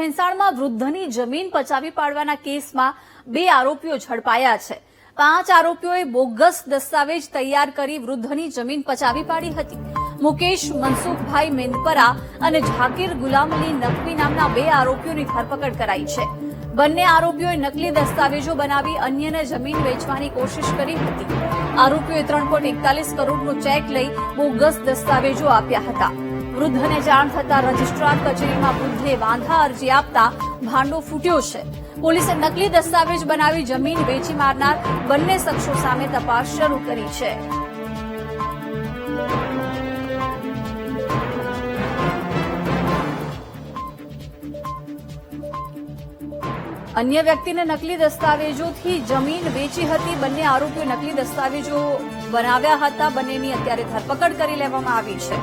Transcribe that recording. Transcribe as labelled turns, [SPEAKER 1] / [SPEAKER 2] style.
[SPEAKER 1] ભેંસાણમાં વૃદ્ધની જમીન પચાવી પાડવાના કેસમાં બે આરોપીઓ ઝડપાયા છે. પાંચ આરોપીઓએ બોગસ દસ્તાવેજ તૈયાર કરી વૃદ્ધની જમીન પચાવી પાડી હતી. મુકેશ, મનસુખભાઈ મેંદપરા અને ઝાકીર ગુલામલી નકવી નામના બે આરોપીઓની ધરપકડ કરાઈ છે. બંને આરોપીઓએ નકલી દસ્તાવેજો બનાવી અન્યને જમીન વેચવાની કોશિશ કરી હતી. આરોપીઓએ ત્રણ પોઈન્ટ એકતાલીસ કરોડનો ચેક લઈ બોગસ દસ્તાવેજો આપ્યા હતા. વૃદ્ધને જાણ થતા રજિસ્ટ્રાર કચેરીમાં વૃદ્ધે વાંધા અરજી આપતા ભાંડો ફૂટ્યો છે. પોલીસે નકલી દસ્તાવેજ બનાવી જમીન વેચી મારનાર બંને શખ્સો સામે તપાસ શરૂ કરી છે. અન્ય વ્યક્તિને નકલી દસ્તાવેજોથી જમીન વેચી હતી. બંને આરોપીઓ નકલી દસ્તાવેજો બનાવ્યા હતા. બંનેની અત્યારે ધરપકડ કરી લેવામાં આવી છે.